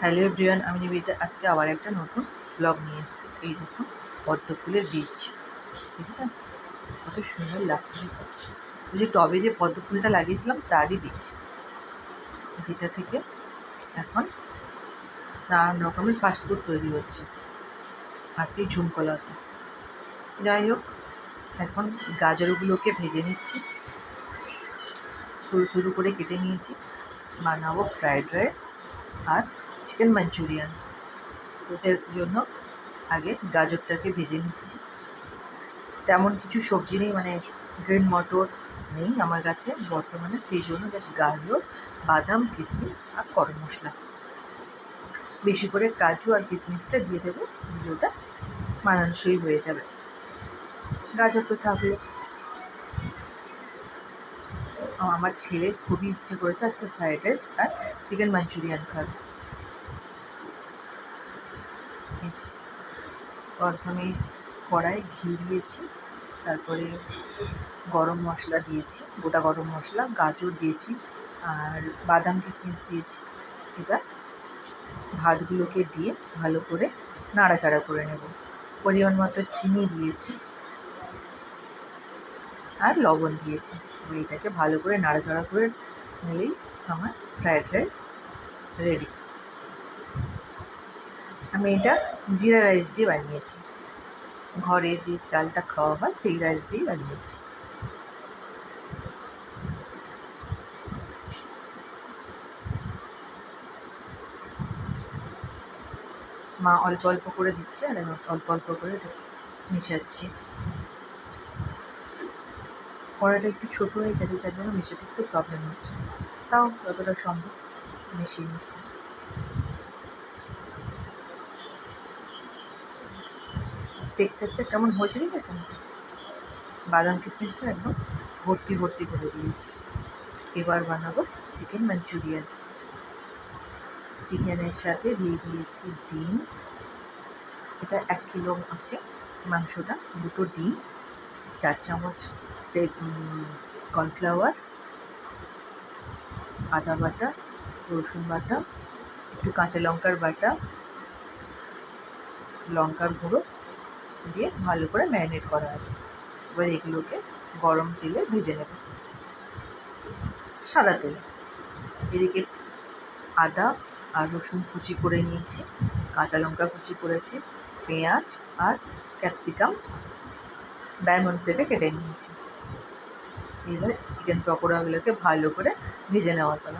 Hello everyone, আমি নিবেদিতা। আজকে আবার একটা নতুন ব্লগ নিয়ে এসেছি। এই দেখুন, পদ্ম ফুলের বীজ। দেখেছেন? কত সুন্দর লাগছে ওই যে টবে যে পদ্ম ফুলটা লাগিয়েছিলাম, তারই বীজ। যেটা থেকে এখন নানান রকমের ফাস্টফুড তৈরি হচ্ছে। আর সেই ঝুমকলাতে যাই হোক, এখন গাজরগুলোকে ভেজে নিচ্ছি। সরু সরু করে কেটে নিয়েছি। বানাবো ফ্রায়েড রাইস আর চিকেন মাঞ্চুরিয়ান। তো সে জন্য আগে গাজরটাকে ভেজে নিচ্ছি। তেমন কিছু সবজি নেই মানে গ্রিন মটর নেই আমার কাছে বর্তমানে। সেই জন্য জাস্ট গাজর, বাদাম কিশমিশ আর গরম মশলা। বেশি করে কাজু আর কিশমিশটা দিয়ে দেবো, দিলে ওটা মানানসই হয়ে যাবে। গাজর তো থাকল। আমার ছেলের খুবই ইচ্ছে করেছে আজকে ফ্রাইড রাইস আর চিকেন মাঞ্চুরিয়ান খাবে। প্রথমে কড়াই ঘি দিয়েছি, তারপরে গরম মশলা দিয়েছি, গোটা গরম মশলা, গাজর দিয়েছি, আর বাদাম কিশমিশ দিয়েছি। এবার ভাতগুলোকে দিয়ে ভালো করে নাড়াচাড়া করে নেব। পরিমাণ মতো চিনি দিয়েছি আর লবণ দিয়েছি। এটাকে ভালো করে নাড়াচাড়া করে নিলেই আমার ফ্রায়েড রাইস রেডি। আমি এটা জিরা রাইস দিয়ে বানিয়েছি। ঘরে যে চালটা খাওয়া হয়, সেই রাইস দিয়ে বানিয়েছি। মা অল্প অল্প করে দিচ্ছে আর আমি অল্প অল্প করে মিশাচ্ছি। কড়াইটা একটু ছোট হয়ে গেছে, যার জন্য মিশাতে একটু প্রবলেম হচ্ছে। তাও যতটা সম্ভব মিশিয়ে নিচ্ছি। টেক্সচারটা কেমন হয়েছে দেখেছেন বাদাম কিশমিশটা একদম ভর্তি ভর্তি করে দিয়েছি। এবার বানাবো চিকেন মাঞ্চুরিয়ান চিকেনের সাথে দিয়ে দিয়েছি ডিম। এটা এক কিলো আছে মাংসটা, দুটো ডিম, চার চামচ কর্নফ্লাওয়ার, আদা বাটা, রসুন বাটা, একটু কাঁচা লঙ্কার বাটা, লঙ্কার গুঁড়ো দিয়ে ভালো করে ম্যারিনেট করা আছে। এবার এগুলোকে গরম তেলে ভেজে নেব। সাদা তেল। এদিকে আদা আর রসুন কুচি করে নিয়েছি, কাঁচা লঙ্কা কুচি করেছি, পেঁয়াজ আর ক্যাপসিকাম ডায়মন্ড শেপে কেটে নিয়েছি। এবার চিকেন পকোড়াগুলোকে ভালো করে ভেজে নেওয়ার পর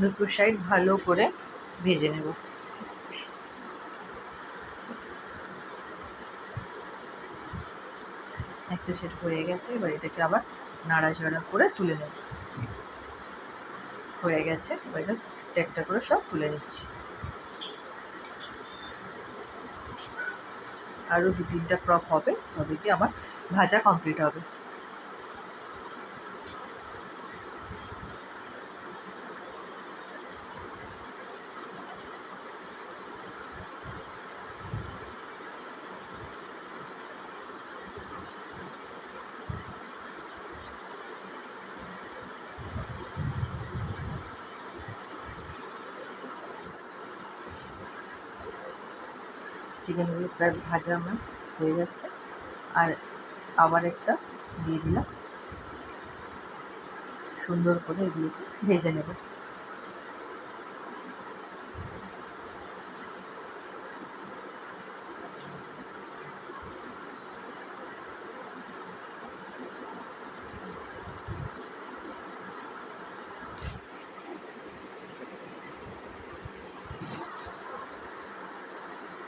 দুটো সাইড ভালো করে ভেজে নেব। একটা সেট হয়ে গেছে, এবার এটাকে আবার নাড়াচাড়া করে তুলে নেব। হয়ে গেছে, এবার এটা একটা করে সব তুলে নিচ্ছি। আরও দু তিনটা ক্রপ হবে তবে কি আমার ভাজা কমপ্লিট হবে। চিকেনগুলো প্রায় ভাজা আমার হয়ে যাচ্ছে। আর আবার একটা দিয়ে দিলাম। সুন্দর করে এগুলোকে ভেজে নেব।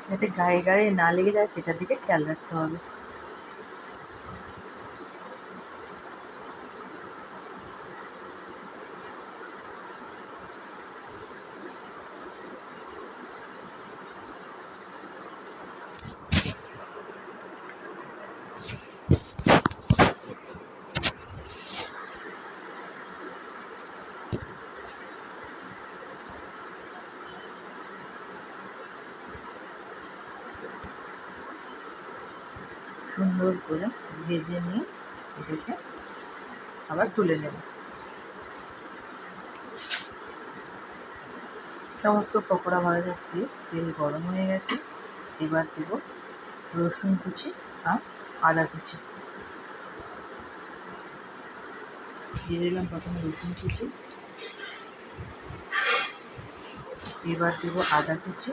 যাতে গায়ে গায়ে না লেগে যায় সেটার দিকে খেয়াল রাখতে হবে সুন্দর করে ভেজে নিয়ে এটাকে আবার তুলে নেব। সমস্ত পকোড়া ভাজা শেষ, তেল গরম হয়ে গেছে। এবার দেব রসুন কুচি আর আদা কুচি। দিয়ে দিলাম প্রথমে রসুন কুচি। এবার দেব আদা কুচি।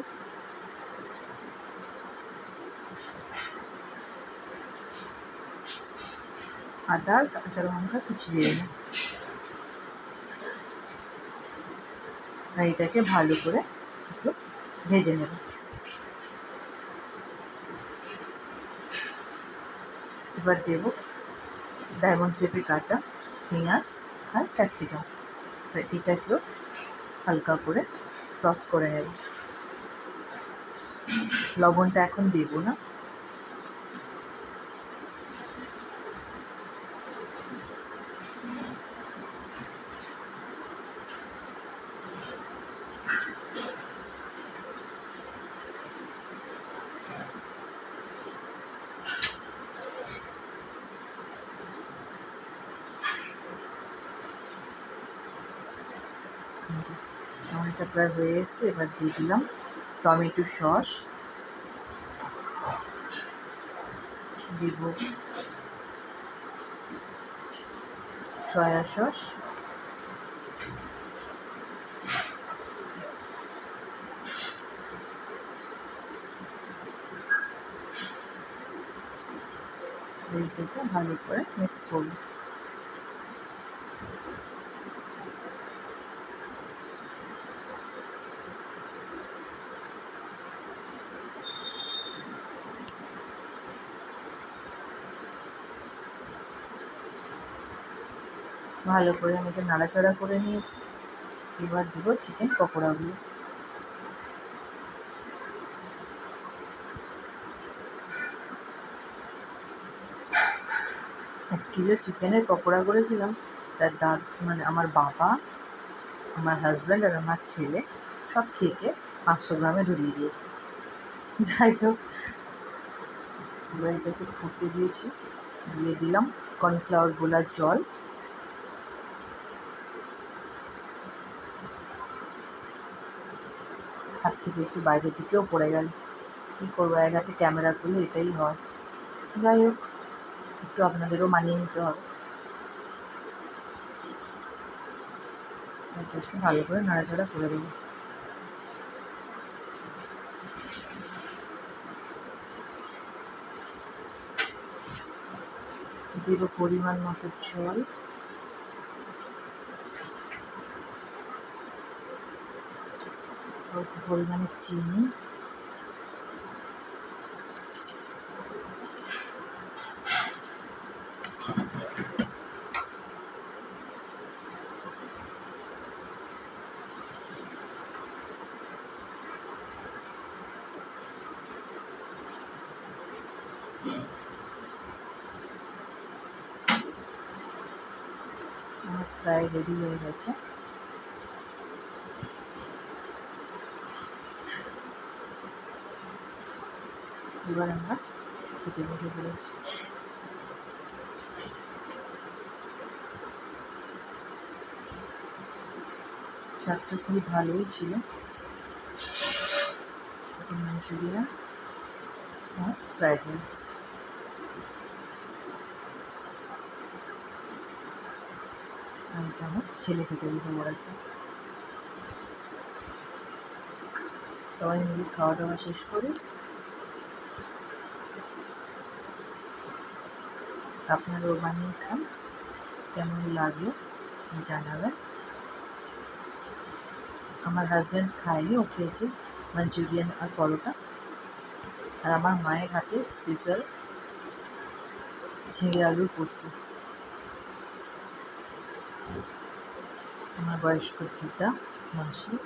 আদা আর কাঁচা লঙ্কা কুচি দিয়ে দিলাম আর এটাকে ভালো করে একটু ভেজে নেব। এবার দেব ডায়মন্ড শেপে কাটা পেঁয়াজ আর ক্যাপসিকাম। এটাকেও হালকা করে টস করে নেব। লবণটা এখন দেব না। এটা প্রায় হয়ে এসেছে এবার দিয়ে দিলাম টমেটো সস। দিব সয়া সস। এইটাকে ভালো করে মিক্স করব। ভালো করে আমি এটা নাড়াচাড়া করে নিয়েছি। এবার দেবো চিকেন পকোড়াগুলো। এক কিলো চিকেনের পকোড়া করেছিলাম। তার দাদ মানে আমার বাবা, আমার হাজব্যান্ড আর আমার ছেলে সব খেয়ে পাঁচশো গ্রামে ধরিয়ে দিয়েছে। যাই হোক, এবার এটাকে ফুটতে দিয়েছি। দিয়ে দিলাম কর্নফ্লাওয়ার গোলার জল। হাত থেকে একটু বাইরের দিকেও পড়ে গেল। কী করব এক হাতে ক্যামেরা করলে এটাই হয়। যাই হোক, একটু আপনাদেরও মানিয়ে নিতে হবে। ভালো করে নাড়াচাড়া করে দেবো। দেব পরিমাণ মতো জল। অল্প পরিমাণে চিনি। প্রায় রেডি হয়ে গেছে। এবার আমরা খেতে বসে পড়েছি। স্বাদটা খুবই ভালোই ছিল। চিকেন মাঞ্চুরিয়ান আর ফ্রাইড রাইস। আর এটা আমার ছেলে খেতে বসে পড়েছে। সবাই মিলে খাওয়া দাওয়া শেষ করি আপনারাও বানিয়ে খান। কেমন লাগল জানাবেন। আমার হাজব্যান্ড খায়নি, ও খেয়েছে মাঞ্চুরিয়ান আর পরোটা। আর আমার মায়ের হাতে স্পেশাল ঝিঙে আলুর পোস্ত। আমার বয়স্ক দিদা, মাসি।